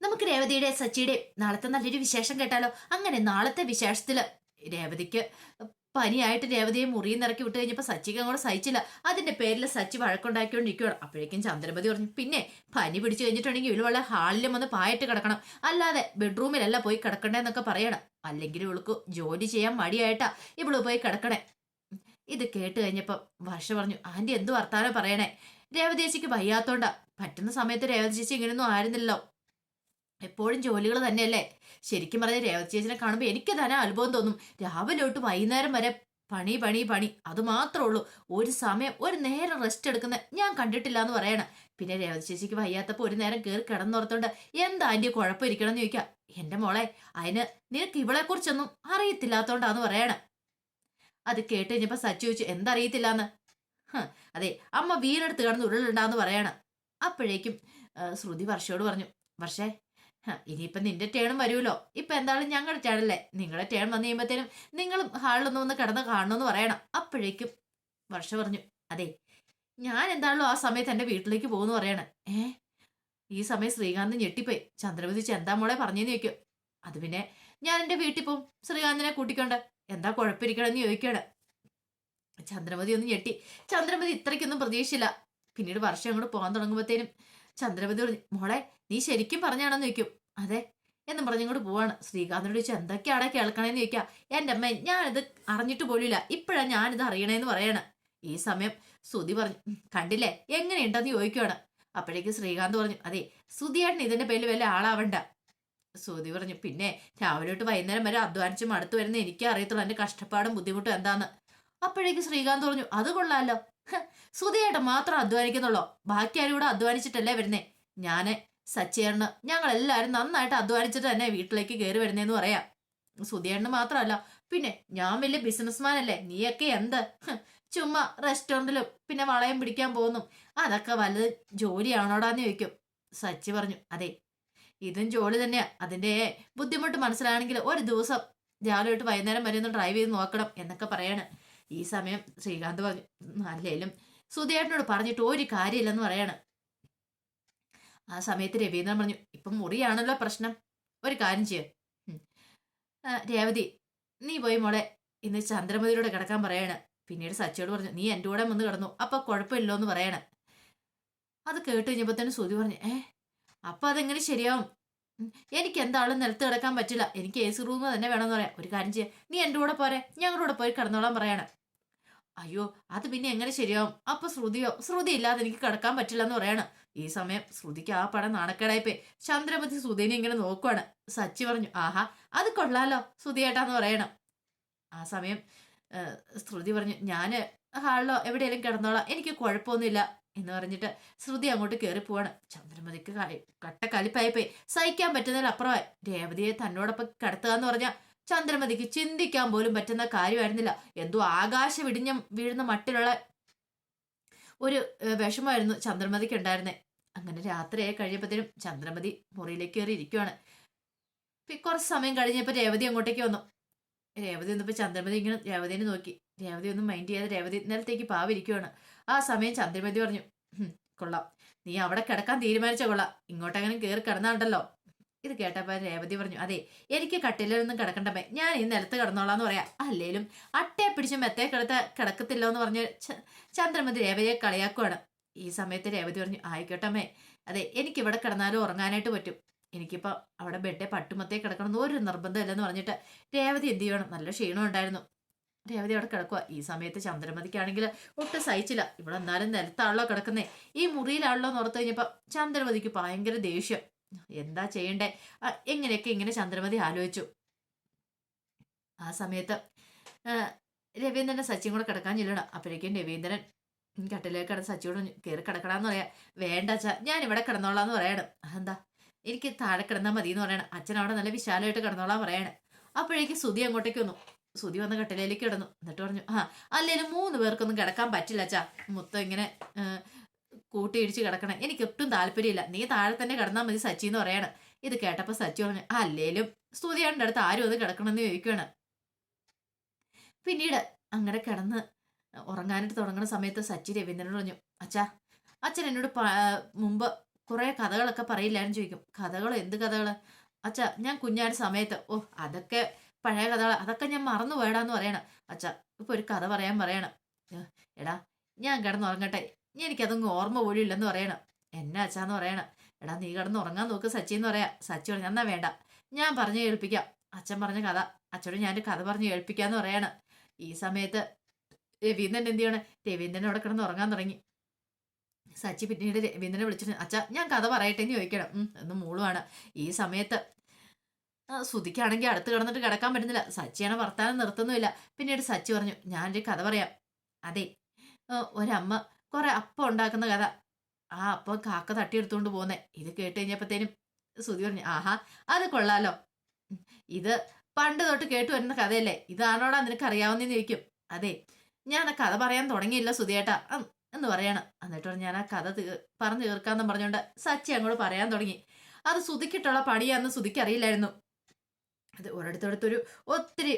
നമുക്ക് രേവതിയുടെ സച്ചിയുടെ നാളത്തെ നല്ലൊരു വിശേഷം കേട്ടാലോ? അങ്ങനെ നാളത്തെ വിശേഷത്തിൽ രേവതിക്ക് പനിയായിട്ട് രേവതിയെ മുറിയിൽ നിറക്കി വിട്ട് കഴിഞ്ഞപ്പോൾ സച്ചിക്ക് അങ്ങോട്ട് സഹിച്ചില്ല. അതിന്റെ പേരിൽ സച്ചി വഴക്കുണ്ടാക്കിക്കൊണ്ടിരിക്കുകയാണ് അപ്പോഴേക്കും ചന്ദ്രമതി പറഞ്ഞു പിന്നെ പനി പിടിച്ചു കഴിഞ്ഞിട്ടുണ്ടെങ്കിൽ ഇവൾ ഹാളിലും ഒന്ന് പായിട്ട് കിടക്കണം. അല്ലാതെ ബെഡ്റൂമിലല്ല പോയി കിടക്കണ്ടേന്നൊക്കെ പറയണം. അല്ലെങ്കിൽ ഇവൾക്ക് ജോലി ചെയ്യാൻ മടിയായിട്ടാ ഇവൾ പോയി കിടക്കണേ. ഇത് കേട്ട് കഴിഞ്ഞപ്പോൾ വർഷ പറഞ്ഞു ആന്റി എന്ത് വർത്താനം പറയണേ? രേവതി ചേച്ചിക്ക് വയ്യാത്തോണ്ടാ. പറ്റുന്ന സമയത്ത് രേവതി ചേച്ചി ഇങ്ങനെയൊന്നും ആയിരുന്നില്ലല്ലോ. എപ്പോഴും ജോലികൾ തന്നെയല്ലേ? ശരിക്കും പറഞ്ഞ രേവതി ചേച്ചിനെ കാണുമ്പോൾ എനിക്ക് തന്നെ അത്ഭുതം തോന്നും. രാവിലെ തൊട്ട് വൈകുന്നേരം വരെ പണി പണി പണി. അത് മാത്രമേ ഉള്ളൂ. ഒരു സമയം ഒരു നേരം റെസ്റ്റ് എടുക്കുന്ന ഞാൻ കണ്ടിട്ടില്ല എന്ന് പറയണം. പിന്നെ രേവതി ചേച്ചിക്ക് വയ്യാത്തപ്പോൾ ഒരു നേരം കയറി കിടന്നോർത്തോണ്ട് എന്താ അതിന്റെ കുഴപ്പമിരിക്കണം എന്ന് ചോദിക്കാം? എന്റെ മോളെ അതിന് നിനക്ക് ഇവളെ കുറിച്ചൊന്നും അറിയത്തില്ലാത്തോണ്ടാന്ന് പറയണം. അത് കേട്ട് കഴിഞ്ഞപ്പോ സച്ചു ചോദിച്ചു എന്തറിയത്തില്ലാന്ന്? അതെ അമ്മ വീണെടുത്ത് കിടന്ന് ഉരുളുണ്ടാന്ന് പറയണം. അപ്പോഴേക്കും ശ്രുതി വർഷയോട് പറഞ്ഞു വർഷേ ഇനിയിപ്പം നിന്റെ ടേണും വരുമല്ലോ. ഇപ്പൊ എന്തായാലും ഞങ്ങളുടെ ടേണല്ലേ നിങ്ങളുടെ ടേൺ വന്നു കഴിയുമ്പോഴത്തേനും നിങ്ങളും ഹാളിലൊന്ന് ഒന്ന് കിടന്ന് കാണണമെന്ന് പറയണം. അപ്പോഴേക്കും വർഷ പറഞ്ഞു അതെ ഞാൻ എന്താണല്ലോ ആ സമയത്ത് എന്റെ വീട്ടിലേക്ക് പോകുന്നു പറയണേ? ഏ? ഈ സമയം ശ്രീകാന്ത് ഞെട്ടിപ്പോയി. ചന്ദ്രവതി എന്താ മോളെ പറഞ്ഞെന്ന് ചോദിക്കും. അത് പിന്നെ ഞാൻ എന്റെ വീട്ടിൽ പോവും ശ്രീകാന്തിനെ കൂട്ടിക്കൊണ്ട്. എന്താ കുഴപ്പമിരിക്കണമെന്ന് ചോദിക്കണം. ചന്ദ്രമതി ഒന്ന് ഞെട്ടി. ചന്ദ്രമതി ഇത്രയ്ക്കൊന്നും പ്രതീക്ഷയില്ല പിന്നീട് വർഷം അങ്ങോട്ട് പോകാൻ തുടങ്ങുമ്പോഴത്തേനും ചന്ദ്രമതി പറഞ്ഞു മോളെ നീ ശരിക്കും പറഞ്ഞാണെന്ന് ചോദിക്കും. അതെ എന്നും പറഞ്ഞിങ്ങോട്ട് പോവാണ്. ശ്രീകാന്തിനോട് ചോദിച്ചു എന്തൊക്കെയാണ് കേൾക്കണേന്ന് ചോദിക്കാം. എന്റെ അമ്മ ഞാനിത് അറിഞ്ഞിട്ട് പോലില്ല ഇപ്പോഴാണ് ഞാനിത് അറിയണേന്ന് പറയാണ്. ഈ സമയം സുതി പറഞ്ഞു കണ്ടില്ലേ? എങ്ങനെയുണ്ടെന്ന് ചോദിക്കുവാണ്. അപ്പോഴേക്ക് ശ്രീകാന്ത് പറഞ്ഞു അതെ സുതിയേട്ടൻ ഇതിന്റെ പേരിൽ വല്ല ആളാവണ്ട. സുതി പറഞ്ഞു പിന്നെ രാവിലെ തൊട്ട് വൈകുന്നേരം വരെ അധ്വാനിച്ച് മടുത്തു വരുന്ന എനിക്കേ അറിയത്തുള്ളൂ എന്റെ കഷ്ടപ്പാടും ബുദ്ധിമുട്ടും എന്താന്ന്. അപ്പോഴേക്ക് ശ്രീകാന്ത് പറഞ്ഞു അത് കൊള്ളാലോ. ഹ്, സുധിയേട്ടൻ മാത്രം അധ്വാനിക്കുന്നുള്ളോ? ബാക്കി ആരും കൂടെ അധ്വാനിച്ചിട്ടല്ലേ വരുന്നേ? ഞാൻ സച്ചേറിന് ഞങ്ങൾ എല്ലാവരും നന്നായിട്ട് അധ്വാനിച്ചിട്ട് തന്നെ വീട്ടിലേക്ക് കയറി വരുന്നേന്ന് പറയാം. സുധിയേട്ടന് മാത്രമല്ല പിന്നെ ഞാൻ വലിയ ബിസിനസ്മാൻ അല്ലേ നീയൊക്കെ എന്ത്? ചുമ്മാ റെസ്റ്റോറന്റിലും പിന്നെ വളയം പിടിക്കാൻ പോകുന്നു. അതൊക്കെ വലുത് ജോലിയാണോടാന്ന് ചോദിക്കും. സച്ചി പറഞ്ഞു അതെ ഇതും ജോലി തന്നെയാ. അതിന്റെ ബുദ്ധിമുട്ട് മനസ്സിലാണെങ്കിൽ ഒരു ദിവസം രാവിലെ വൈകുന്നേരം വരെ ഒന്ന് ഡ്രൈവ് ചെയ്ത് നോക്കണം എന്നൊക്കെ പറയാണ്. ഈ സമയം ശ്രീകാന്ത് അല്ലേലും. സുധിയേട്ടനോട് പറഞ്ഞിട്ട് ഒരു കാര്യമില്ലെന്ന് പറയാണ്. ആ സമയത്ത് രവീന്ദ്രൻ പറഞ്ഞു ഇപ്പം മുറിയാണല്ലോ പ്രശ്നം. ഒരു കാര്യം ചെയ്യ. രേവതി നീ പോയി മോളെ. ഇന്ന് ചന്ദ്രമതിയിലൂടെ കിടക്കാൻ പറയാണ്. പിന്നീട് സച്ചിയോട് പറഞ്ഞു നീ എന്റെ കൂടെ വന്ന് കിടന്നു. അപ്പൊ കുഴപ്പമില്ലോ എന്ന് പറയാണ്. അത് കേട്ട് കഴിഞ്ഞപ്പോൾ തന്നെ സുധി പറഞ്ഞു ഏ അപ്പൊ അതെങ്ങനെ ശരിയാവും? എനിക്ക് എന്താളും നിലത്ത് കിടക്കാൻ പറ്റില്ല. എനിക്ക് എ സി റൂമ് തന്നെ വേണമെന്ന് പറയാം. ഒരു കാര്യം ചെയ്യാം. നീ എന്റെ കൂടെ പോരെ. ഞങ്ങളുടെ കൂടെ പോയി കിടന്നോളാൻ പറയാണ്. അയ്യോ അത് പിന്നെ എങ്ങനെ ശരിയാവും? അപ്പൊ ശ്രുതിയോ ശ്രുതി ഇല്ലാതെ എനിക്ക് കിടക്കാൻ പറ്റില്ല എന്ന് പറയാണ്. ഈ സമയം ശ്രുതിക്ക് ആ പടം നാണക്കേടായിപ്പോയി. ചന്ദ്രമതി ശ്രുതിനെ ഇങ്ങനെ നോക്കുവാണ്. സച്ചി പറഞ്ഞു ആഹാ അത് കൊള്ളാലോ ശ്രുതിയേട്ടാന്ന് പറയണം. ആ സമയം ശ്രുതി പറഞ്ഞു ഞാൻ ഹാളിലോ എവിടെയെങ്കിലും കിടന്നോളാം എനിക്ക് കുഴപ്പമൊന്നുമില്ല. എന്ന് പറഞ്ഞിട്ട് ശ്രുതി അങ്ങോട്ട് കയറി പോവാണ്. ചന്ദ്രമതിക്ക് കട്ട കലിപ്പായിപ്പോയി. സഹിക്കാൻ പറ്റുന്നതിലപ്പുറമായി. രേവതിയെ തന്നോടൊപ്പം കിടത്തുക എന്ന് പറഞ്ഞാൽ ചന്ദ്രമതിക്ക് ചിന്തിക്കാൻ പോലും പറ്റുന്ന കാര്യമായിരുന്നില്ല. എന്തോ ആകാശ വിടിഞ്ഞ വീഴുന്ന മട്ടിലുള്ള ഒരു വിഷമായിരുന്നു ചന്ദ്രമതിക്ക് ഉണ്ടായിരുന്നത് അങ്ങനെ രാത്രിയായി കഴിയപ്പോഴത്തേനും ചന്ദ്രമതി മുറിയിലേക്ക് കയറി ഇരിക്കുവാണ്. കുറച്ച് സമയം കഴിഞ്ഞപ്പോൾ രേവതി അങ്ങോട്ടേക്ക് വന്നു. രേവതി വന്നപ്പോൾ ചന്ദ്രമതി ഇങ്ങനെ രേവതിനെ നോക്കി. രേവതി ഒന്നും മൈൻഡ് ചെയ്യാതെ രേവതി നിലത്തേക്ക് പാവിരിക്കുവാണ്. ആ സമയം ചന്ദ്രമതി പറഞ്ഞു "ഹും, കൊള്ളാം. നീ അവിടെ കിടക്കാൻ തീരുമാനിച്ച കൊള്ളാം. ഇങ്ങോട്ടെങ്ങനെ കയറി കിടന്നാണ്ടല്ലോ ഇത് കേട്ടപ്പോൾ രേവതി പറഞ്ഞു അതെ എനിക്ക് കട്ടിലൊന്നും കിടക്കണ്ടമേ ഞാൻ ഈ നിലത്ത് കിടന്നോളാന്ന് പറയാ. അല്ലേലും അട്ടയെ പിടിച്ച് മെത്തേ കിടത്ത കിടക്കത്തില്ല എന്ന് പറഞ്ഞ ചന്ദ്രമതി രേവതിയെ കളിയാക്കുവാണ്. ഈ സമയത്ത് രേവതി പറഞ്ഞു ആയിക്കോട്ടമ്മേ. അതെ എനിക്ക് ഇവിടെ കിടന്നാലും ഉറങ്ങാനായിട്ട് പറ്റും. എനിക്കിപ്പോൾ അവിടെ ബെഡെ പട്ടുമത്തേ കിടക്കണമെന്ന് ഒരു നിർബന്ധമില്ലെന്ന് പറഞ്ഞിട്ട് രേവതി എന്ത് ചെയ്യണം നല്ല ക്ഷീണം ഉണ്ടായിരുന്നു. രേവതി അവിടെ കിടക്കുക ഈ സമയത്ത് ചന്ദ്രമതിക്കാണെങ്കിൽ ഒട്ടും സഹിച്ചില്ല. ഇവിടെ എന്നാലും നിലത്താണല്ലോ കിടക്കുന്നേ. ഈ മുറിയിലാണല്ലോ എന്ന് ഓർത്ത് കഴിഞ്ഞപ്പോൾ ചന്ദ്രമതിക്ക് ഭയങ്കര ദേഷ്യം. എന്താ ചെയ്യണ്ടേ? എങ്ങനെയൊക്കെ ഇങ്ങനെ ചന്ദ്രമതി ആലോചിച്ചു. ആ സമയത്ത് രവീന്ദ്രനെ സച്ചിയും കൂടെ കിടക്കാൻ ചെല്ലണം അപ്പോഴേക്കും രവീന്ദ്രൻ കട്ടിലേക്ക് കിടന്ന് സച്ചിയോട് കയറി കിടക്കണമെന്ന് പറയാം. വേണ്ട അച്ഛാ ഞാൻ ഇവിടെ കിടന്നോളാം എന്ന് പറയണം. അതെന്താ? എനിക്ക് താഴെ കിടന്നാൽ മതി എന്ന് പറയണം. അച്ഛൻ അവിടെ നല്ല വിശാലമായിട്ട് കിടന്നോളാം പറയണം. അപ്പോഴേക്ക് സുതി അങ്ങോട്ടേക്ക് വന്നു. സുതി വന്ന് കട്ടിലേക്ക് കിടന്നു. എന്നിട്ട് പറഞ്ഞു ആ അല്ലേലും മൂന്ന് പേർക്കൊന്നും കിടക്കാൻ പറ്റില്ല അച്ഛാ. മൊത്തം ഇങ്ങനെ ആ, കൂട്ടിയിടിച്ച് കിടക്കണം. എനിക്ക് ഒട്ടും താല്പര്യമില്ല. നീ താഴെ തന്നെ കിടന്നാൽ മതി സച്ചി എന്ന് പറയണം. ഇത് കേട്ടപ്പോൾ സച്ചി പറഞ്ഞു അല്ലേലും സ്തുതിയാണ്ട് അടുത്ത് ആരും അത് കിടക്കണമെന്ന് ചോദിക്കുകയാണ് പിന്നീട് അങ്ങനെ കിടന്ന് ഉറങ്ങാനായിട്ട് തുടങ്ങുന്ന സമയത്ത് സച്ചി രവീന്ദ്രൻ പറഞ്ഞു അച്ഛാ അച്ഛൻ എന്നോട് മുമ്പ് കുറേ കഥകളൊക്കെ പറയില്ലായിരുന്നു ചോദിക്കും. കഥകൾ എന്ത് കഥകൾ അച്ഛാ ഞാൻ കുഞ്ഞാട് സമയത്ത് ഓ അതൊക്കെ പഴയ കഥകൾ അതൊക്കെ ഞാൻ മറന്നു പോയടാന്ന് പറയണം. അച്ഛാ ഇപ്പൊ ഒരു കഥ പറയാൻ പറയണം. എടാ ഞാൻ കിടന്നുറങ്ങട്ടെ. എനിക്കതൊന്നും ഓർമ്മ പോലും ഇല്ലെന്ന് പറയണം. എന്നെ അച്ഛാന്ന് പറയണം. എടാ നീ കിടന്ന് ഉറങ്ങാൻ നോക്ക് സച്ചി എന്ന് പറയാം. സച്ചി പറഞ്ഞു എന്നാ വേണ്ട. ഞാൻ പറഞ്ഞു കേൾപ്പിക്കാം. അച്ഛൻ പറഞ്ഞ കഥ. അച്ഛനോട് ഞാൻ കഥ പറഞ്ഞു കേൾപ്പിക്കാന്ന് പറയാണ്. ഈ സമയത്ത് രവീന്ദ്രൻ എന്ത് ചെയ്യണം? രവീന്ദ്രൻ അവിടെ കിടന്ന് ഉറങ്ങാൻ തുടങ്ങി. സച്ചി പിന്നീട് രവീന്ദ്രനെ വിളിച്ചിട്ട് അച്ഛ ഞാൻ കഥ പറയട്ടെ എന്ന് ചോദിക്കണം. എന്ന് മൂളുവാണ്. ഈ സമയത്ത് സുധിക്കാണെങ്കിൽ അടുത്ത് കിടന്നിട്ട് കിടക്കാൻ പറ്റുന്നില്ല. സച്ചിയാണ് വർത്താനം നിർത്തുന്നുമില്ല. പിന്നീട് സച്ചി പറഞ്ഞു ഞാനൊരു കഥ പറയാം. അതെ ഒരമ്മ കുറെ അപ്പം ഉണ്ടാക്കുന്ന കഥ. ആ അപ്പം കാക്ക തട്ടിയെടുത്തുകൊണ്ട് പോന്നെ. ഇത് കേട്ട് കഴിഞ്ഞപ്പോഴത്തേനും സുതി പറഞ്ഞു ആഹാ അത് കൊള്ളാലോ. ഇത് പണ്ട് തൊട്ട് കേട്ടു വരുന്ന കഥയല്ലേ? ഇതാണോടാ നിനക്ക് അറിയാവുന്നതെന്ന് ചോദിക്കും. അതെ ഞാൻ ആ കഥ പറയാൻ തുടങ്ങിയില്ല സുധിയേട്ടാ. ഉം, എന്ന് പറയാണ്. എന്നിട്ട് ഞാൻ ആ കഥ പറഞ്ഞു തീർക്കാന്ന് പറഞ്ഞുകൊണ്ട് സച്ചി അങ്ങോട്ട് പറയാൻ തുടങ്ങി. അത് സുധിക്കിട്ടുള്ള പണിയാന്ന് സുധിക്ക് അറിയില്ലായിരുന്നു. അത് ഒരിടത്തൊരിടത്തൊരു ഒത്തിരി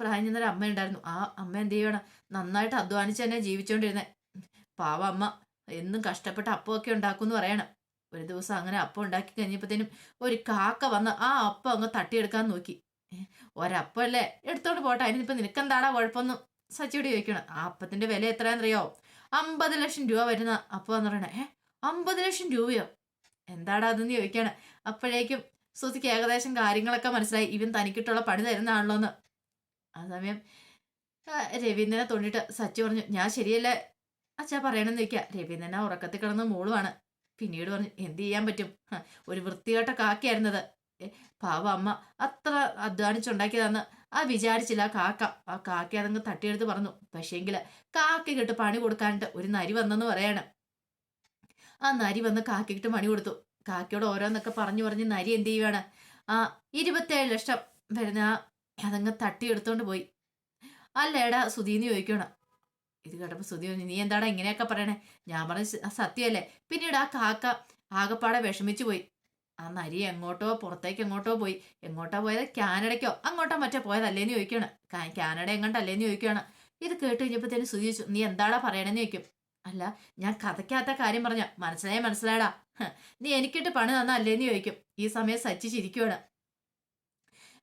പ്രായം ചെന്നൊരു അമ്മ ഉണ്ടായിരുന്നു ആ അമ്മ എന്ത് ചെയ്യണം നന്നായിട്ട് അധ്വാനിച്ച് തന്നെ ജീവിച്ചുകൊണ്ടിരുന്നത് പാവ അമ്മ. എന്നും കഷ്ടപ്പെട്ട് അപ്പമൊക്കെ ഉണ്ടാക്കും എന്ന് പറയണം. ഒരു ദിവസം അങ്ങനെ അപ്പം ഉണ്ടാക്കി കഴിഞ്ഞപ്പോഴത്തേനും ഒരു കാക്ക വന്ന് ആ അപ്പം അങ്ങ് തട്ടിയെടുക്കാൻ നോക്കി. ഒരപ്പല്ലേ എടുത്തോണ്ട് പോട്ടെ. അതിനിപ്പോ നിനക്കെന്താടാ കുഴപ്പമൊന്നും? സച്ചിയോട് ചോദിക്കണം. ആ അപ്പത്തിന്റെ വില എത്രയാണെന്നറിയോ? അമ്പത് ലക്ഷം രൂപ വരുന്ന അപ്പം എന്ന് പറയണേ. ഏ അമ്പത് ലക്ഷം രൂപയോ? എന്താടാ അതെന്ന് ചോദിക്കാണ്. അപ്പോഴേക്കും സുസിക്ക് ഏകദേശം കാര്യങ്ങളൊക്കെ മനസ്സിലായി. ഇവൻ തനിക്കിട്ടുള്ള പണി തരുന്നതാണല്ലോ എന്ന് ആ സമയം രവീന്ദ്രനെ തൊണ്ടിട്ട് സച്ചി പറഞ്ഞു ഞാൻ ശരിയല്ല? അച്ഛാ പറയണമെന്ന് ചോദിക്കുക രവീന്ദ്രൻ ആ ഉറക്കത്തിൽ കിടന്ന് മോളുമാണ് പിന്നീട് പറഞ്ഞു എന്ത് ചെയ്യാൻ പറ്റും? ഒരു വൃത്തികെട്ട കാക്കയായിരുന്നത്. പാവ അമ്മ അത്ര അധ്വാനിച്ചുണ്ടാക്കിയതാന്ന്. ആ വിചാരിച്ചില്ല ആ കാക്ക. ആ കാക്ക അതങ്ങ് തട്ടിയെടുത്ത് പറഞ്ഞു. പക്ഷേങ്കിൽ കാക്കയ്ക്കിട്ട് പണി കൊടുക്കാനിട്ട് ഒരു നരി വന്നെന്ന് പറയാണ്. ആ നരി വന്ന് കാക്കയ്ക്കിട്ട് പണി കൊടുത്തു. കാക്കയോട് ഓരോന്നൊക്കെ പറഞ്ഞു പറഞ്ഞ് നരി എന്ത് ചെയ്യുവാണ്? ആ ഇരുപത്തേഴ് ലക്ഷം വരുന്ന അതങ്ങ് തട്ടിയെടുത്തോണ്ട് പോയി. അല്ലേടാ സുധീന്ന് ചോദിക്കണം ഇത് കേട്ടപ്പോൾ സ്തുതി പറഞ്ഞു നീ എന്താടാ ഇങ്ങനെയൊക്കെ പറയണേ? ഞാൻ പറഞ്ഞ സത്യമല്ലേ പിന്നീട് ആ കാക്ക ആകപ്പാടെ വിഷമിച്ചു പോയി. ആ നരി എങ്ങോട്ടോ പുറത്തേക്ക് എങ്ങോട്ടോ പോയി. എങ്ങോട്ടാ പോയത്? കാനഡയ്ക്കോ? അങ്ങോട്ടോ മറ്റോ പോയതല്ലേന്ന് ചോദിക്കുകയാണ്. കാനഡ എങ്ങോട്ടല്ലേന്ന് ചോദിക്കുകയാണ്. ഇത് കേട്ട് കഴിഞ്ഞപ്പോഴത്തേനും സ്തുതി ചോദിച്ചു നീ എന്താടാ പറയണെന്ന് ചോദിക്കും. അല്ല ഞാൻ കഥയ്ക്കാത്ത കാര്യം പറഞ്ഞ മനസ്സിലായ മനസ്സിലായടാ. നീ എനിക്കിട്ട് പണി തന്നല്ലേന്ന് ചോദിക്കും. ഈ സമയം സച്ചി ചിരിക്കുവാണ്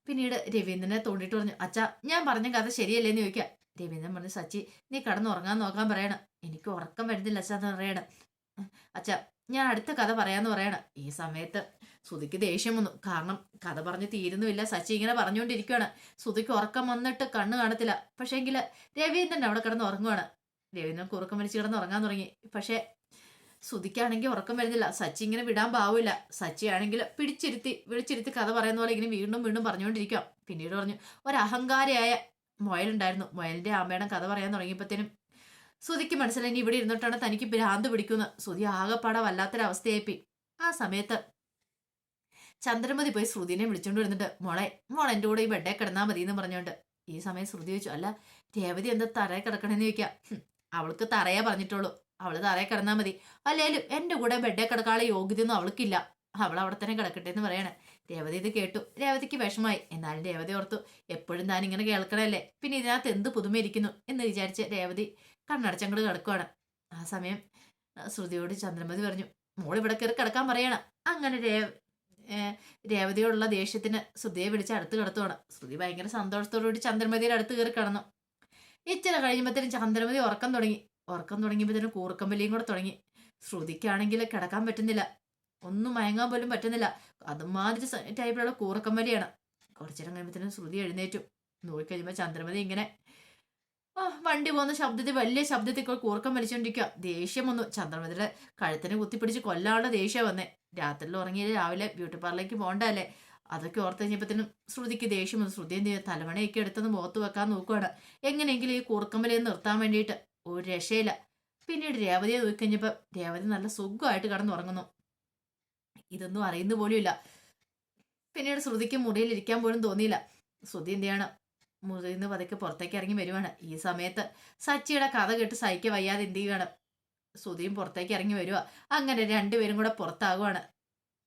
പിന്നീട് രവീന്ദ്രനെ തോണ്ടിട്ട് പറഞ്ഞു അച്ഛാ ഞാൻ പറഞ്ഞ കഥ ശരിയല്ലേന്ന് ചോദിക്കാം. രവീന്ദ്രൻ പറഞ്ഞു സച്ചി നീ കടന്നുറങ്ങാൻ നോക്കാൻ പറയണം. എനിക്ക് ഉറക്കം വരുന്നില്ല അച്ഛാ എന്ന് പറയണം. അച്ഛാ ഞാൻ അടുത്ത കഥ പറയാന്ന് പറയണം. ഈ സമയത്ത് സുധിക്ക് ദേഷ്യം വന്നു. കാരണം കഥ പറഞ്ഞ് തീരുന്നുമില്ല. സച്ചി ഇങ്ങനെ പറഞ്ഞുകൊണ്ടിരിക്കുകയാണ് സുധിക്ക് ഉറക്കം വന്നിട്ട് കണ്ണ് കാണത്തില്ല. പക്ഷേങ്കിൽ രവീന്ദ്രൻ അവിടെ കിടന്ന് ഉറങ്ങുവാണ്. രവീന്ദ്രൻ കുറുക്കം വലിച്ച് കിടന്ന് ഉറങ്ങാൻ തുടങ്ങി. പക്ഷേ സുധിക്കാണെങ്കിൽ ഉറക്കം വരുന്നില്ല. സച്ചി ഇങ്ങനെ വിടാൻ പാവില്ല. സച്ചി ആണെങ്കിൽ പിടിച്ചിരുത്തി വിളിച്ചിരുത്തി കഥ പറയുന്ന പോലെ ഇങ്ങനെ വീണ്ടും വീണ്ടും പറഞ്ഞുകൊണ്ടിരിക്കാം. പിന്നീട് പറഞ്ഞു ഒരു അഹങ്കാരിയായ മുയലുണ്ടായിരുന്നു. മുയലിന്റെ അമ്മയുടെ കഥ പറയാൻ തുടങ്ങിയപ്പോഴത്തേനും സുതിക്ക് മനസ്സിലായി ഇവിടെ ഇരുന്നിട്ടാണ് തനിക്ക് ഭ്രാന്ത് പിടിക്കുന്നത്. സുതി ആകെപ്പാടെ വല്ലാത്തൊരവസ്ഥയായിപ്പി ആ സമയത്ത് ചന്ദ്രമതി പോയി ശ്രുതിനെ വിളിച്ചോണ്ട് വരുന്നുണ്ട്. മോളെ മോൾ എന്റെ കൂടെ ഈ ബെഡേ കിടന്നാൽ മതി എന്ന് പറഞ്ഞുകൊണ്ട് ഈ സമയം ശ്രുതി ചോദിച്ചു അല്ല രേവതി എന്താ തറയെ കിടക്കണമെന്ന് ചോദിക്കാം. അവൾക്ക് തറയെ പറഞ്ഞിട്ടുള്ളൂ. അവൾ തറയെ കിടന്നാൽ മതി. അല്ലേലും എന്റെ കൂടെ ബെഡേ കിടക്കാനുള്ള യോഗ്യതയൊന്നും അവൾക്കില്ല. അവൾ അവിടെ തന്നെ കിടക്കട്ടെ എന്ന് പറയണേ. രേവതി ഇത് കേട്ടു. രേവതിക്ക് വിഷമായി എന്നാലും രേവതി ഓർത്തു എപ്പോഴും താൻ ഇങ്ങനെ കേൾക്കണല്ലേ പിന്നെ ഇതിനകത്ത് എന്ത് പുതുമയിരിക്കുന്നു എന്ന് വിചാരിച്ച് രേവതി കണ്ണടച്ചങ്ങോട് കിടക്കുവാണ്. ആ സമയം ശ്രുതിയോട് ചന്ദ്രമതി പറഞ്ഞു മോൾ ഇവിടെ കയറി കിടക്കാൻ പറയണം. അങ്ങനെ രേവ രേവതിയോടുള്ള ദേഷ്യത്തിന് ശ്രുതിയെ വിളിച്ച് അടുത്ത് കിടത്തുവാണ്. ശ്രുതി ഭയങ്കര സന്തോഷത്തോടുകൂടി ചന്ദ്രമതിയുടെ അടുത്ത് കയറി കിടന്നു. ഇച്ചിരി കഴിയുമ്പോഴത്തേനും ചന്ദ്രമതി ഉറക്കം തുടങ്ങി. ഉറക്കം തുടങ്ങിയപ്പോഴത്തേനും കൂർക്കമ്പലിയും കൂടെ തുടങ്ങി. ശ്രുതിക്കാണെങ്കിൽ കിടക്കാൻ പറ്റുന്നില്ല. ഒന്നും മയങ്ങാൻ പോലും പറ്റുന്നില്ല. അതുമാതിരി ടൈപ്പിലുള്ള കുറച്ചു നേരം കഴിയുമ്പോഴത്തേനും ശ്രുതി എഴുന്നേറ്റു. നോക്കി കഴിയുമ്പോൾ ചന്ദ്രമതി ഇങ്ങനെ വണ്ടി പോകുന്ന ശബ്ദത്തിൽ വലിയ ശബ്ദത്തിൽ കൂടെ കൂർക്കം വലിച്ചോണ്ടിരിക്കുക ദേഷ്യം വന്നു. ചന്ദ്രമതിയുടെ കഴുത്തിനെ കുത്തിപ്പിടിച്ച് കൊല്ലാനുള്ള ദേഷ്യം വന്നേ. രാത്രിയിൽ ഉറങ്ങിയത് രാവിലെ ബ്യൂട്ടി പാർലറിലേക്ക് പോകണ്ടല്ലേ അതൊക്കെ ഓർത്ത് കഴിഞ്ഞപ്പോഴത്തേനും ശ്രുതിക്ക് ദേഷ്യം വന്നു. ശ്രുതി എന്ത് ചെയ്യുക തലമണയൊക്കെ എടുത്തൊന്ന് മുഖത്ത് വെക്കാൻ നോക്കുകയാണ് എങ്ങനെയെങ്കിലും ഈ കൂർക്കമ്പലിയെ നിർത്താൻ വേണ്ടിയിട്ട്. ഒരു രക്ഷയില്ല. പിന്നീട് രേവതിയെ നോക്കിക്കഴിഞ്ഞപ്പോൾ രേവതി നല്ല സുഖമായിട്ട് കിടന്നുറങ്ങുന്നു. ഇതൊന്നും അറിയുന്ന പോലുമില്ല. പിന്നീട് ശ്രുതിക്ക് മുറിയിൽ ഇരിക്കാൻ പോലും തോന്നിയില്ല. ശ്രുതി എന്ത് ചെയ്യണം? മുറിയിൽ നിന്ന് പതുക്കെ പുറത്തേക്ക് ഇറങ്ങി വരുവാണ്. ഈ സമയത്ത് സച്ചിയുടെ കഥ കേട്ട് സഹിക്ക വയ്യാതെ എന്ത് ചെയ്യുകയാണ് ശ്രുതിയും പുറത്തേക്ക് ഇറങ്ങി വരുക അങ്ങനെ രണ്ടുപേരും കൂടെ പുറത്താകുവാണ്.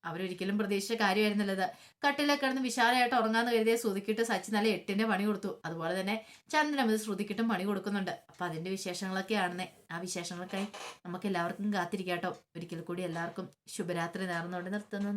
അവരൊരിക്കലും പ്രതീക്ഷിച്ച കാര്യമായിരുന്നുള്ളത് കട്ടിലെ കിടന്ന് വിശാലമായിട്ട് ഉറങ്ങാന്ന് കരുതിയ ശ്രുതിക്കിട്ട് സച്ചിൻ നല്ല എട്ടിന്റെ പണി കൊടുത്തു. അതുപോലെ തന്നെ ചന്ദ്രമത് ശ്രുതിക്കിട്ടും പണി കൊടുക്കുന്നുണ്ട്. അപ്പൊ അതിന്റെ വിശേഷങ്ങളൊക്കെയാണെന്നേ ആ വിശേഷങ്ങൾക്കായി നമുക്ക് എല്ലാവർക്കും കാത്തിരിക്കാട്ടോ. ഒരിക്കൽ കൂടി എല്ലാവർക്കും ശുഭരാത്രി നേർന്നുകൊണ്ട് നിർത്തുന്നു.